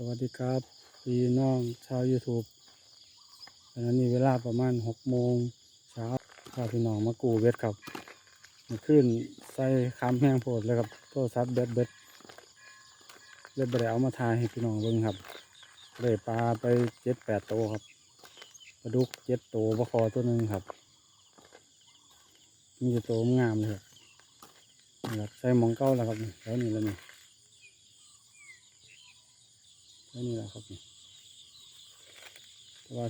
สวัสดีครับ พี่น้องชาว YouTube ขณะนี้เวลาประมาณหกโมงเช้าพาพี่น้องมากูเบ็ดครับมาขึ้นใส่คำแห้งโพดเลยครับโทรศัพท์เบ็ดเบ็ดเบ็ดบไดเอามาทายให้พี่น้องเบิ่งครับได้ปลาไปเจ็ดแปดโตวครับปลาดุกเจ็ดโตวปลาคอตัวหนึ่งครับ มีแต่โตงามเลยครับใส่หมองเก้าแล้วครับแล้วนี่แล้วนี่ แล้วนี่แหละครับนี่แต่ว่า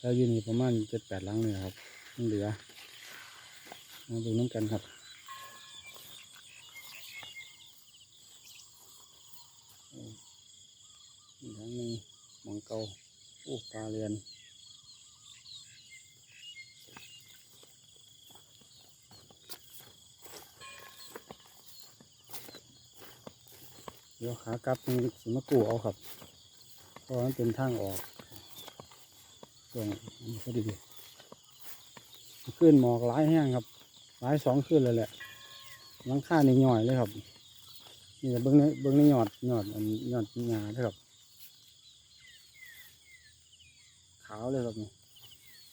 เราอยู่นี่ประมาณเจ็ดแปดลังเลยครับยังเหลือมาดูน้ำกันครับอีกทั้งนึ่งมองเกาอู้ปลาเรียน เดี๋ยวขากลับนี่สิมากูเอาครับเพราะมันเป็นทางออกส่วนนี้พอดีขึ้นหมอกหลายแห้งครับหลายสองขึ้นเลยแหละหลังคานี่หน่อยเลยครับนี่เบิ้งในเบิ้งในหยอดหยอดอันหยอดหญ้าเด้อครับ ขาวเลยครับนี่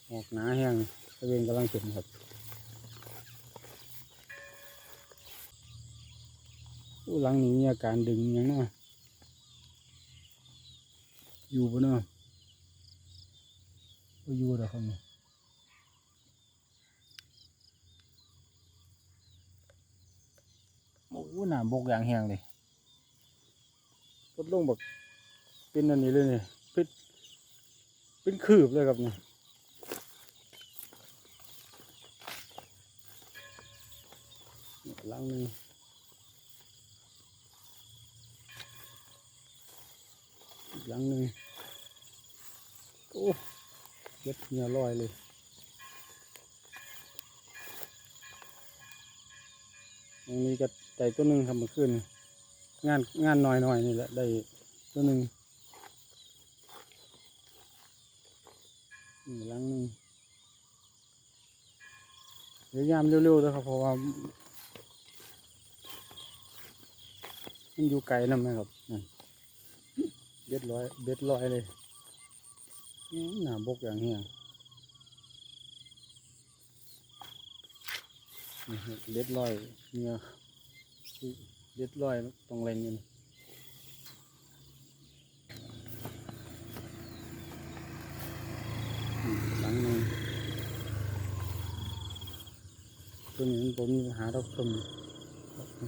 หมอกหนาแห้งตะเวนกำลังขึ้นครับ อู้หลังนี้มีอาการดึงอยังนาะอยู่ปะเนาะอยู่อกครับเนี่ยโอ้หหนามบกอย่างแห้งเลยรถลงแบบเป็นอันนี้เลยเนี่ยเป็นเป็นคืบเลยครับเนี่ยหลังนึงอีก หลังหนึงโอ้เย็ดเหงื่อลอยเลยตรงนี้ก็ได้ตัวหนึ่งครับเมื่อคืนงานงานน้อยหน่อยนี่แหละได้ตัวหนึ่งนี่หลังหนึงพยายามเร็วๆด้วยครับเพราะว่ามันอยู่ไกลนะแม่ครับนั่น บ็ดร้อยเบ็ดร้อยเลยหนาบกอย่างเฮียนี่ครับเล็ดลอยเนี่ยเล็ดลอยตรงแรงเงินอืมหลังนึงตัวนี้ผมมีปัญหาเราคม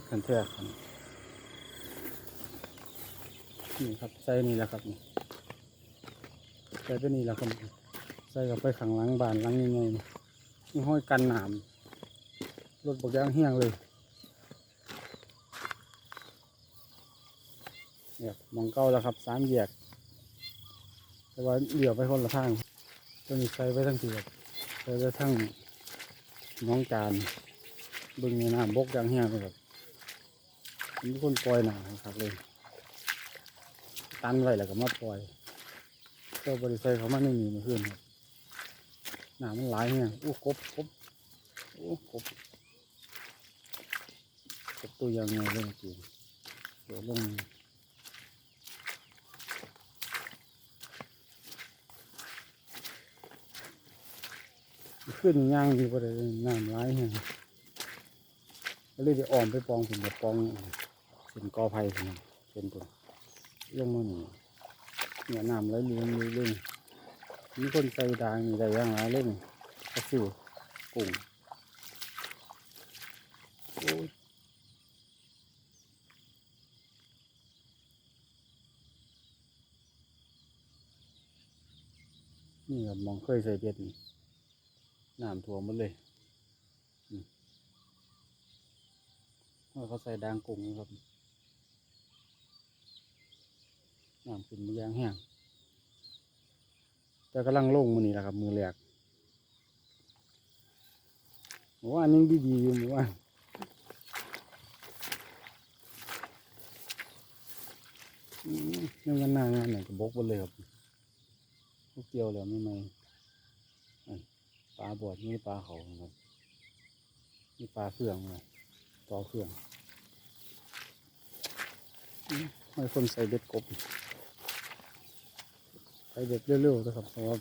ขันแทกครับ นี่ครับใส่นี่แหละครับใส่ไปนี่แหละครับใส่กับไปขังหลังบานหลังยังไงนี่ห้อยกันหนามรถบกยางเฮี้ยงเลยเนี่ยมองเก้าแล้วครับสามแยก แต่ว่าเดี่ยวไปคนละทางตัวนี้ใส่ไปทั้งเสี่แบใส่ไปทั้งน้องจานเบึงในน้ำบกยางเฮี้ยงเลยครับมีคนปล่อยหนาครับเลย ตันไว้แล้วก็มาปล่อยก็บริษัทเขามาในนี้มาขึ้นครับหนามันหลายเนี่ยอู้กบกบอู้กบกบตัวยังไงเรื่องจริงเดี๋ยวลงขึ้นย่างดีประเลยน้ำร้ายเนี่ยเลยจะอ่อมไปปองถึงแบบปองเส้นกอไผ่ถึงเป็นตัว ลงมาหนึ่งเนี่ยน้ำไหลเลี้ยงเรื่อยๆมีคนใส่ดางมีอะไรอย่างไรเล่นกระสิวกุ้งโอ้ยนี่ครับมองเคยใส่เบ็ดนี่น้ำท่วมหมดเลยอืมเขาใส่ดางกุ้งครับ น้ำขึ้นมือยางแห้งแต่กำลังลงมือนี่แหละครับ มือแรกหมู่บ้านยังดีๆอยู่หมู่บ้านอืมยังกันหน้างานไหนก็บกไปเลยครับพวกเกี่ยวแล้วไม่ไม่ปลาบวดนี่ปลาเขาครับนี่ปลาเครื่องเลยต่อเครื่องอืมให้คนใส่เบ็ดกบ ไปเด็ดเร็วๆนะครับเพราะว่า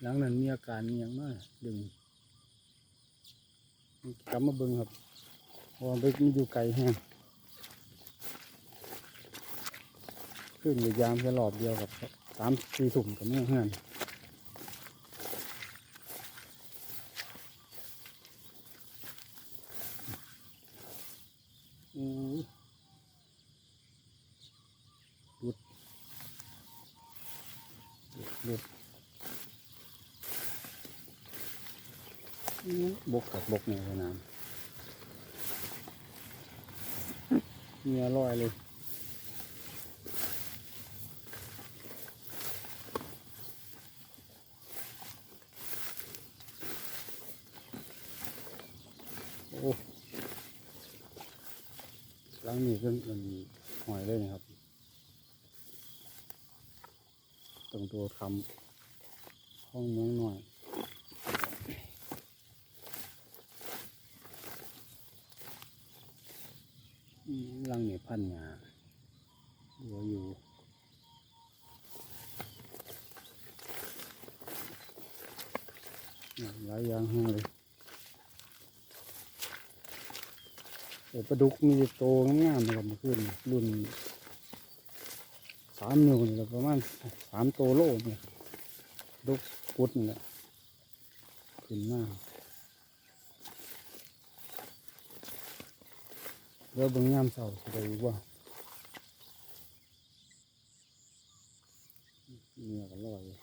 หลังนั้นมีอาการอย่างมากดึงกลับมาเบิ่งครับเพราะว่าไปมันอยู่ไกลแห้งขึ้นอยู่ยามแค่รอบเดียวกับสามสี่ถุ่มกับเมื่อเฮือนอู้ยหลุดหลุดอู้บกกับบกในสนาม เมียลอยเลยโอ้หลังนี้ก็มันหอยเลยนะครับต้งตัวทำห้องเมืองหน่อยอืมหลังนี้พันหยาหัวอยู่หลายอย่างให้เลย เดี๋ยว ปลาดุกมีโตงามๆนะครับเมื่อคืนรุ่นสามนิ้วนี่ประมาณสามโตโลเนี่ยดุกกุดนี่แหละขึ้นมาเดี๋ยวเบิ่งยามเสาร์สิได้อีกว่าเนี่ยก็ลอยเลย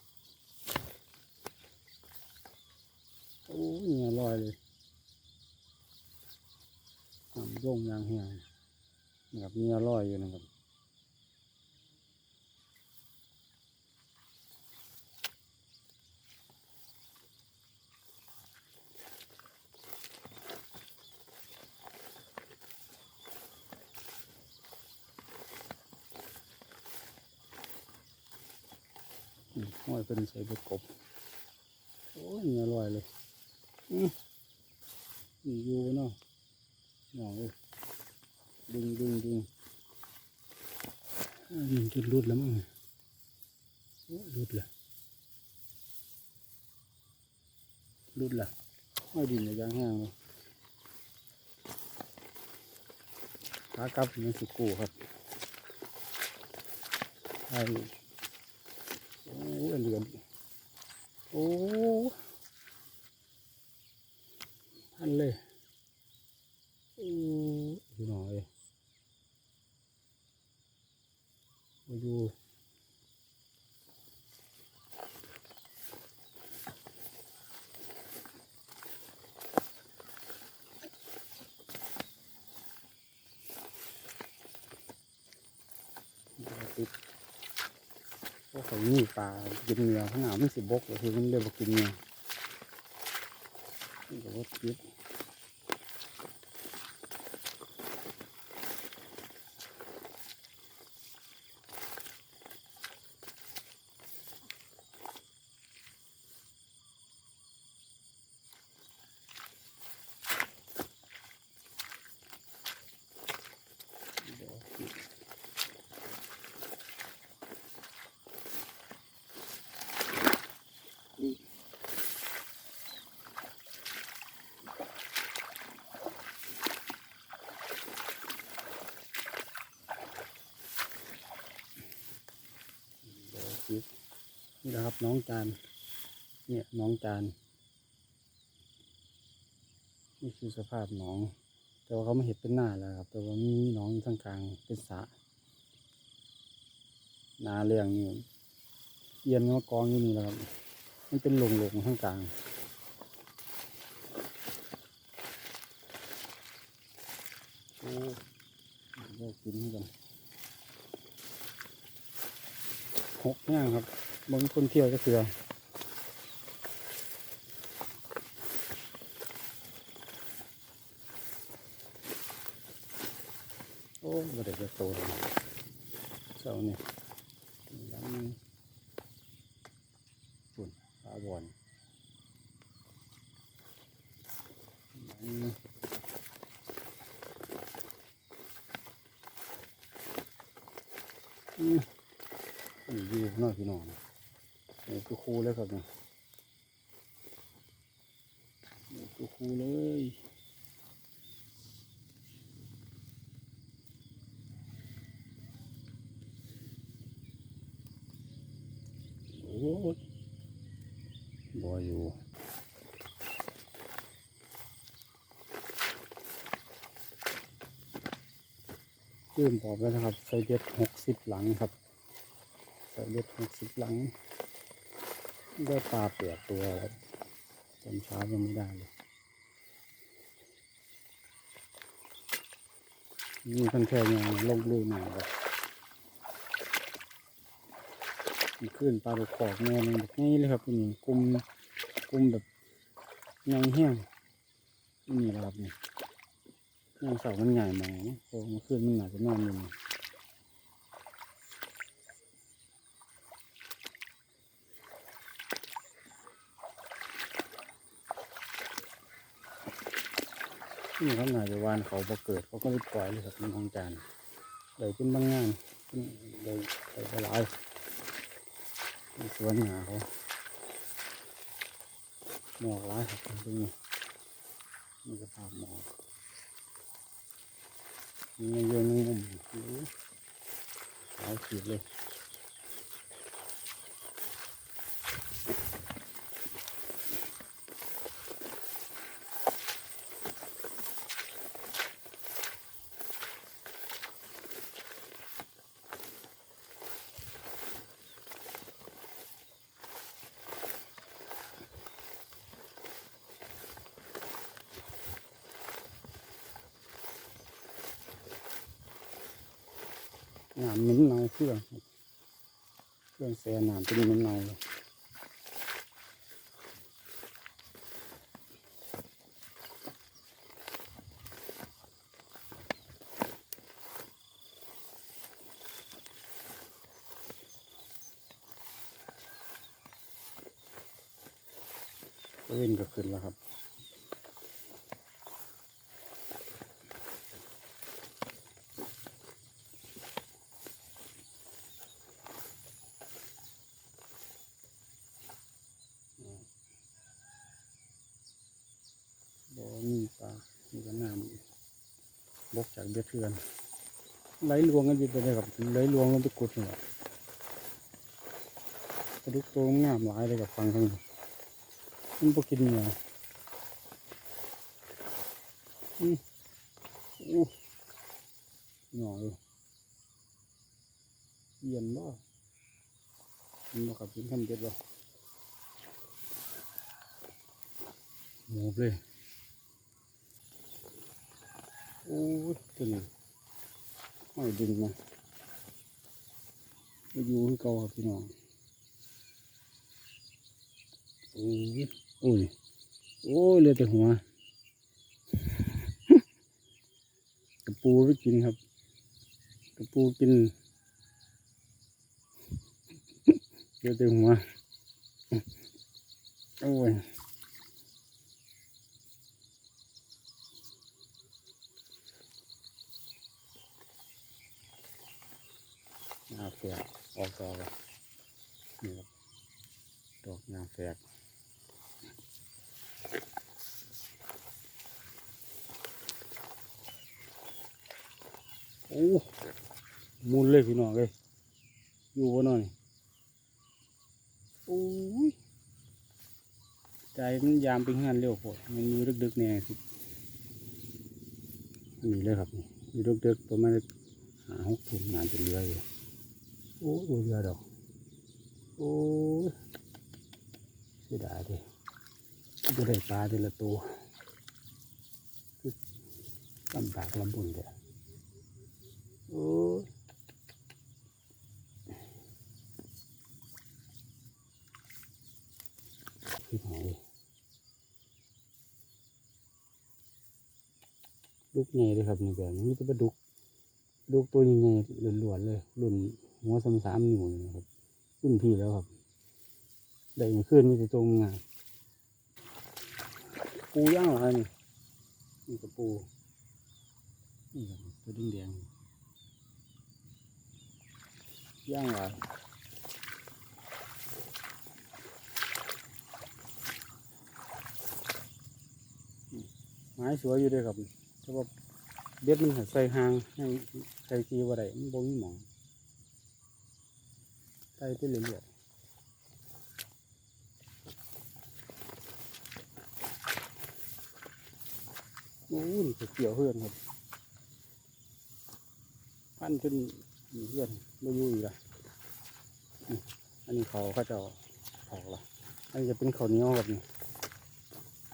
โอ้ยเนี่ยลอยเลย น้ำร่งยางเหี่ยนะครับมีอร่อยอยู่นะครับห้อยเป็นใส่เบ็ดกบ โอ้ยอร่อยเลย อืมมีอยู่เนาะ น่อยดึงดึงดึงอ่ามันจะรุดแล้วมั้งโอ้รุดละรุดละห้อยดินในยางแห้งเลยขากลับมันสุกูครับใช่โอ้อันเดือนโอ้พันเลย อู้อยู่หน่อยมาอยู่ติดพวกเขามีปลากินเนื้อขนาดมันสิบกเลยคือมันเรียกว่ากินเนื้อนี่ก็ว่าติด เดี๋ยวคลิปนี่นะครับน้องจานเนี่ยน้องจานนี่คือสภาพหนอง แต่ว่าเขาไม่เห็นเป็นหน้าแล้วครับ แต่ว่ามีหนองอยู่ข้างกลางเป็นสระนาเรื่องนี่เอียนมากองอยู่นี่แหละครับมันเป็นหลงหลงๆข้างกลางโอ้เดี๋ยวกินให้กัน หกเนี่ยครับบางคนเที่ยวก็เสือโอ้บ่ได้จะโตเลยเจ้าเนี่ยยังฝุ่นปลาบอนยังอืม นี่อยพี่น้องนี่คือคูเลยครับเนี่ยนี่คือคูเลยโอ้ยบออยู่ยื่มบอกแล้วนะครับใส่เบ็ดหกสิบหลังครับ เบ็ดหกสิบหลัง ได้ปลาเปียกตัวครับตอนเช้ายังไม่ได้เลยนี่คันแค่ยังลงลุยหน่อยครับขึ้นปลาดุกขอบแม่มันแบบนี้เลยครับนี่กุมกลุ่มแบบยังแห้งนี่แหละครับนี่น้องสาวมันใหญ่มาเนาะพอเมื่อคืนมันหนาจะนอนอยู่ นี่เขาหนาจะวานเขาพอเกิดเขาก็รีบปล่อยเลยครับเป็นของจานเลยเป็นบางงานเลยใส่ปลาไหลายสวนหนาเขาหมอกร้ายครับตรงนี้นี่ก็ภาพหมอกมีเยอะนึงมุมขาวขีดเลย น้ำมิ้นเนาเครื่องครับเครื่องแซ่น้ำ เป็นมิ้นเนาเล่นก็ขึ้นแล้วครับมีปลามีแต่น้ำบกจากเบ็ ดือนไหลลวงกันอยู่ไปเลยครับไหลลวงลงไปกุดนี่แหละปลาดุกตัวงามหลายเลยกับฟังทั้งนี้มันบ่กินเนื้ออืมอู้หน่อยเย็นบ่มันบ่กับกินคำเด็ดบ่หมูเลย โอ้ยตัวนี้ห้อยดึงมาไปอยู่ที่เก่าครับพี่น้องโอ้ยโอ้ยโอ้ยเหลือแต่หัวกระปูไปกินครับกระปูกินเหลือแต่หัวโอ้ย งาแฝก ออกดอกแล้วนี่ครับดอกงางแฝกโอ้มุนเลยพี่น้องเลยอยู่บนน่อยโอ้ยใจมันยามเป็นงานเร็วโพดมันมีดึกๆแน่สินี่เลยครับนี่มีดึกๆประมาณหาหกทุ่มงานจะเรืออยู่ โอ้ดูเรือดอก โอ้ยเสียดายดิจะได้ปลาทีละตัวคือลำบากลำบุญเดียโอ้ยพี่หอยลูกใหญ่เลยครับนี่แบบนี้จะไปดุกลูกตัวใหญ่ๆล้วนๆเลยรุ่น หัวสามสามนิ้วนะครับรุ่นพี่แล้วครับ ได้มาขึ้นมีแต่ตรงงานปูย่างเหรอนี่นี่กับปูนี่ครับตัวแดงย่างหลายอืมไม้สวยอยู่ด้วยครับแต่ว่าเบ็ดมันให้ใส่หางให้ใส่ทีว่าไรมันบ่มีหมอง ใส่ไปเรื่อยโอ้ยเกี่ยวเพื่อนครับพันจนเพื่อนไม่ยู่อีกละอันนี้เขาเขาจะเผาละอันนี้จะเป็นข้าวเหนียวครับนี่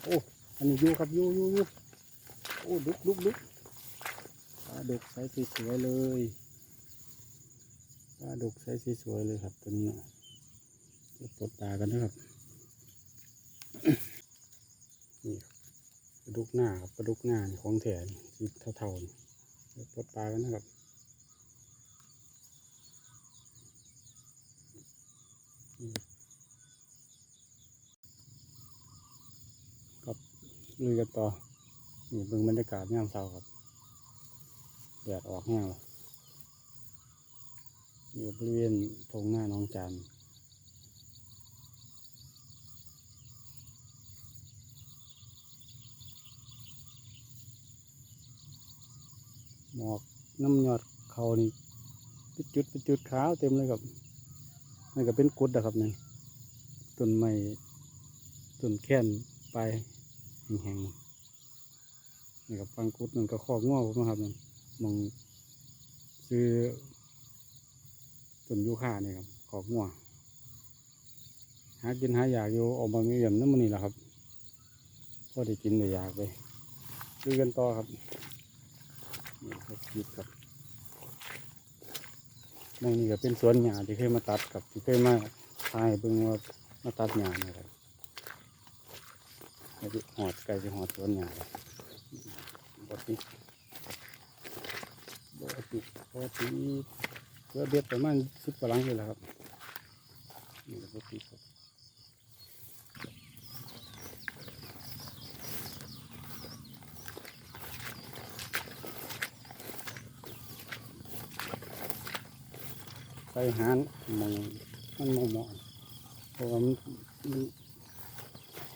โอ้ อันนี้ยู่ครับยู่อยู่อยู่โอ้ดุกดุกดุกดุกใส่สวยๆเลย ปลาดุกใสสวยๆเลยครับตัวนี้เดี๋ยวปลดตากันนะครับ นี่ปลาดุกหน้าครับปลาดุกหน้าของแถนสีเท่าๆนี่เดี๋ยวปลดตากันนะครับครับลุยกันต่อ นี่เบิ่งบรรยากาศยามเช้าครับแดดออกแห้งแล้ว อยู่บริเวณทงหน้าน้องจานหมอกน้ำยอดเขานี่เป็นจุดเป็นจุดขาวเต็มเลยครับนี่ก็เป็นกุดนะครับนี่ต้นไม้ต้นแค้นไปแห้งๆนี่กับฟังกุดมันก็คอกง้อผมนะครับนั่นมองซื้อ ต้นยูคาเนี่ยครับคอกง้อหากินหาอยากอยู่ออกมาไม่เหย่ยมน้ำมันนี่แหละครับพอได้กินได้อยากไปดูกันต่อครับนี่ครับคิดครับมองนี่ก็เป็นสวนหญ้าที่เคยมาตัดกับที่เคยมาทายเบิ่งว่ามาตัดหญ้านี่ครับไอ้ที่หอดไก่จะหอดสวนหญ้าเลยบติดบติดบติ ดเพื่อเบ็ดประมาณสิบกว่าลังเลยแหละครับนี่ก็บติดครับใส่หานมองมันมองมาะเพราะว่ามันมัน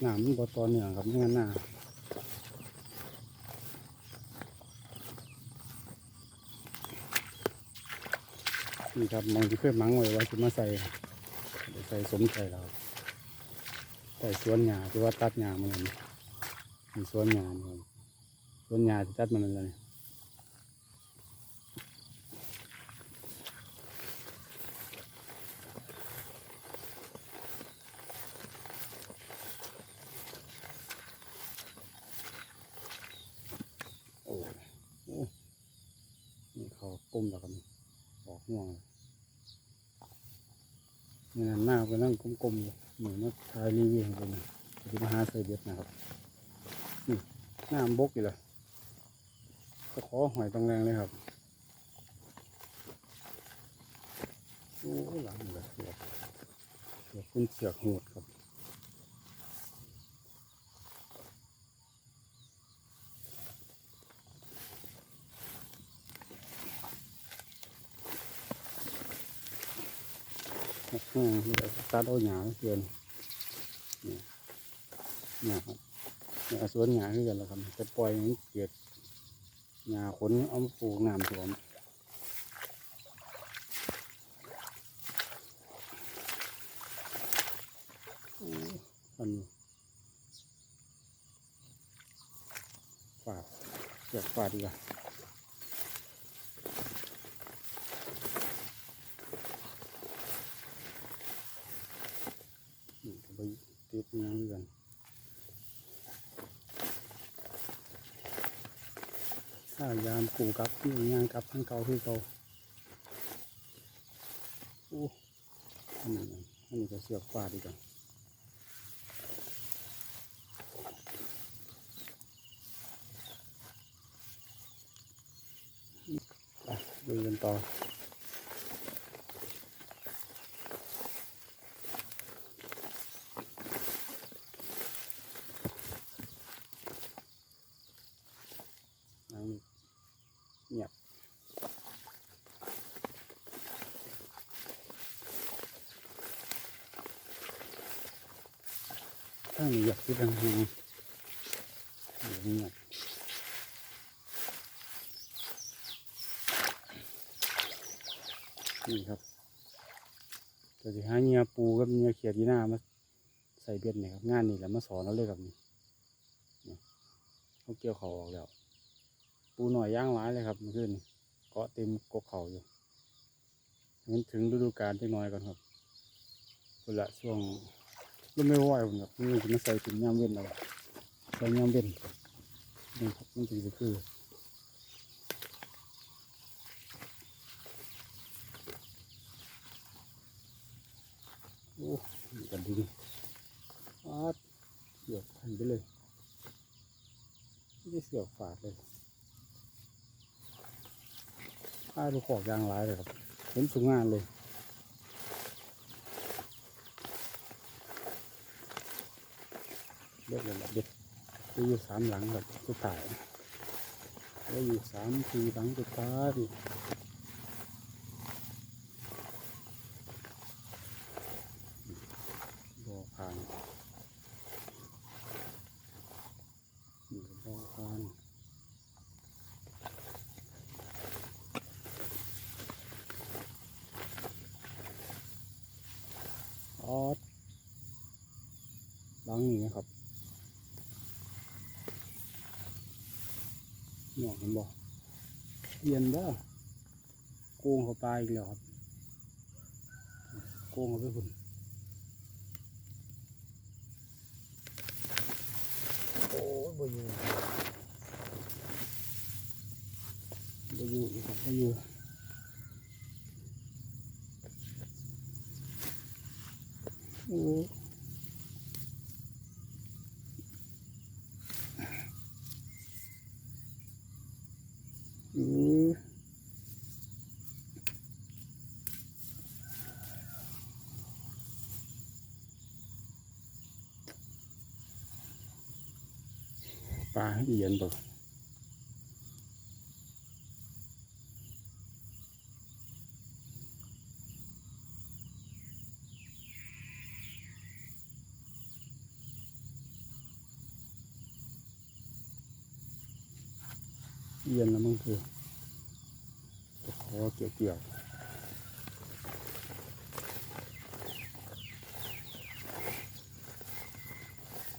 น้ำมันบ่ต่อเนื่อครับไม่งั้นหน้า นี่ครับมองที่เคยหมังไว้ว่าจะมาใส่ใส่สมใจเราใส่สวนหญ้าที่ว่าตัดหญ้ามันมีสวนหญ้านี่ครับสวนหญ้าที่ตัดมันนั่นเลยโอ้โอ้นี่เขากลมแล้วครันี่ออกห่วงเลย นี่นั่นหน้าก็นั่งกลมๆเหมือนมาถ่ายรีวิวให้ผมจะมาหาเส่เบ็ดนะครับนี่หน้ามบกอยู่เลยก็ขอหอยตรงแรงเลยครับโอ้หลังเลยเสือกเสือกคุณเสือกหูดครับ อืมเดเอาหญ้าเกินเนี่เนี่ยครับเนี่ยสวนหญ้าคือกันแล้วครับจะปล่อยให้มันเกิดหญ้าขนเอาปลูกน้ำท่วมอันฝาดเกลียกฝาดดีกว่า นี่ก็ไป ติดอิหยังเหมือนกันถ้ายามกูกับนี่งานกับทั้งเก่าคือเก่าโอ้อันนี้อันนี้ก็เสือกฟาดอีกวไปดูกันต่อนนี้เงียบ นี้อยากคิดทางทางอย่างนี้ยนี่ครับก็จะหาเงียปูกับเงียเขียดยีหน้ามาใส่เบ็ดเนี่ยครับงานนี่แหละมาสอนเราเลยครับนี่เขาเกี่ยวเขาออกแล้ว ปูหน่อยย่างร้ายเลยครับเมื่อคืนเกาะเต็มกกเขาอยู่มันถึงฤดูกาลจักหน่อยก่อนครับคนละช่วง ก็ไม่ไหวผมแบบนี่จะมาใส่ถุงยามเว้นเอาใส่ยามเว้นนี่ครับมันถึงจะคือโอ้ยกันดีอาดเสือกพันไปเลยไม่ได้เสือกฝาดเลยผ้าดูขอกยางร้ายเลยครับเห็นสูงงานเลย เด็ดเลยละเด็กจะอยู่สามหลังแบบสุดท้ายจะอยู่สามทีหลังสุดท้ายบ่อพานนี่บ่อพานออดหลังนี่นะครับ หนวกเห็นบอกเย็นบ่โกงเข้าไปอีกแล้วครับ โกงเข้าไปคุณโอ้ยบ่อยู่บ่อยู่ครับบ่อยู่โอ้เออ ปลาให้เอียนบ่เย็นแล้วมันคือตะขอเกี่ยวเกี่ยว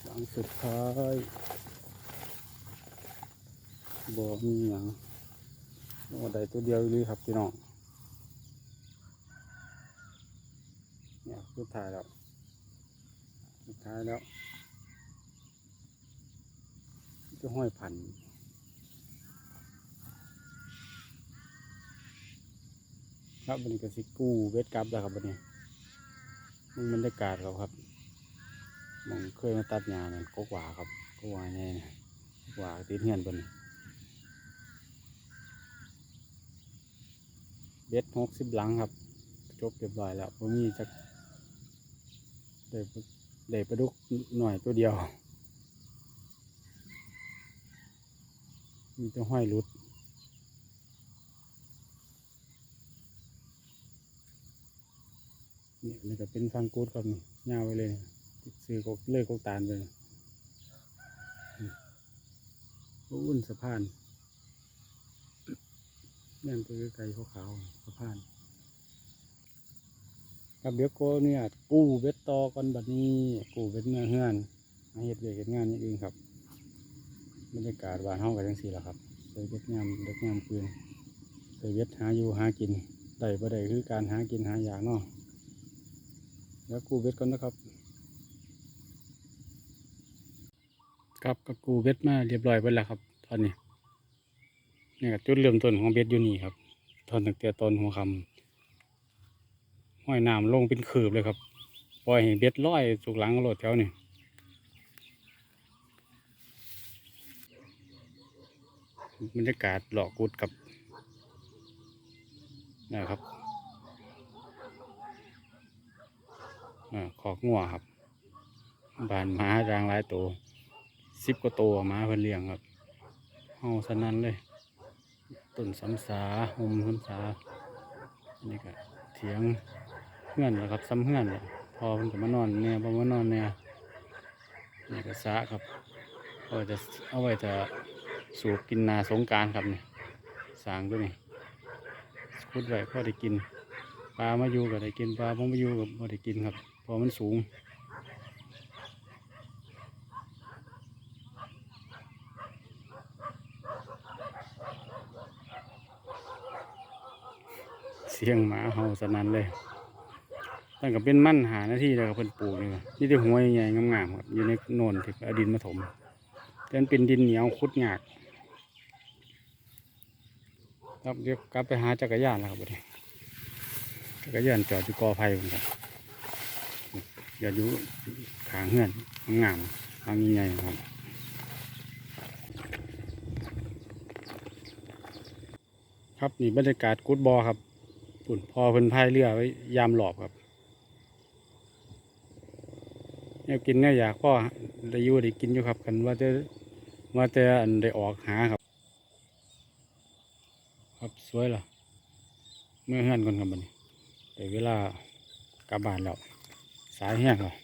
หลังสุดท้าย บ่มีหยังโอ้ได้ตัวเดียวเลยครับพี่น้องเนี่ยสุดท้ายแล้วสุดท้ายแล้วจะห้อยพันครับมันก็สิกู้เวทกลับแล้วครับวันนี้มันบรรยากาศเขาครับมองเคยมาตัดหญ้านั่นก็กว่าครับกกหว่าแน่นะกกว่าติดเหียนบน เบ็ดหกสิบหลังครับ จบเรียบร้อยแล้วผมมีจักได้ปลาได้ปลาดุกหน่อยตัวเดียว มีตัวห้อยหลุดนี่นี่ก็เป็นฟังกูดครับนี่ยาวไว้เลยซื้อกเลิกกกตาลไปอุ้นสะพาน แม่นไปไกลขาวๆสะพานกับเดี๋ยวก็เนี่ย กู้เบ็ดต่อกันบัดนี้ กู้เบ็ดเมื่อเฮือนมาเฮ็ดเวียเฮ็ดงานนี่เองครับบรรยากาศบ้านเฮากันจังซี่แหละครับใส่เบ็ดยามเด็กยามคืนใส่เบ็ดหาอยู่หากินได้บ่ได้คือการหากินหาอยากเนาะแล้วกู้เบ็ดก่อนนะครับครับก็กูเบ็ดมาเรียบร้อยไปแล้วครับ ตอนนี้ นี่ก็จุดเริ่มต้นของเบ็ดอยู่นี่ครับตอนตั้งแต่ตอนหัวคำห้อยน้ำลงเป็นขืบเลยครับ ปล่อยให้เบ็ดลอยสุกหลังรถแถวนี่บรรยากาศหลอกกุดกับนะครับอ่ขอกงัวครับ บานม้ารางหลายตัวสิบกว่าตัวม้าเพิ่นเลี้ยงครับเฮาสนั่นเลย ต้นสำสาหมสำสานี่ก็เถียงเพื่อนแล้วครับซ้ำเพื่อนแหละพอเพิ่นก็มานอนเนี่ยพอมานอนเนี่ยนี่ก็สะครับเอาจะเอาไว้จะสูบกินนาสงการครับเนี่ยสางตัวยนี้ขุดไว้พอได้กินปลามาอยู่ก็ได้กินปลาบ่มาอยู่ก็บ่ได้กินครับพราะมันสูง สียงหมาเห่าสนั่นเลยตั้งกับเป็นมั่นหาหน้าที่แล้วก็เพิ่นปลูกนี่ครับนี่แต่หัวใหญ่ๆงามๆครับอยู่ในโนนที่เอดินมาถมแต่มันเป็นดินเหนียวคุดหยากครับเดี๋ยวกลับไปหาจักรยานแล้วครับบัดนี้จักรยานจอดอยู่กอไผ่ผมครับอย่าอยู่ขางเฮือนงามทางใหญ่ครับครับนี่บรรยากาศกุดบอครับ ปุ่นพอเพิ่นพายเรือไว้ยามหลอบครับเนี่ยกินเนี่ยอยากพ่อได้ยู่ได้กินอยู่ครับกันว่าจะว่าจะอันได้ออกหาครับ ครับสวยเหรอเมื่อเฮือนก่อนครับบันี้แต่เวลากลับบ้านแล้วสายแห้งแล้ว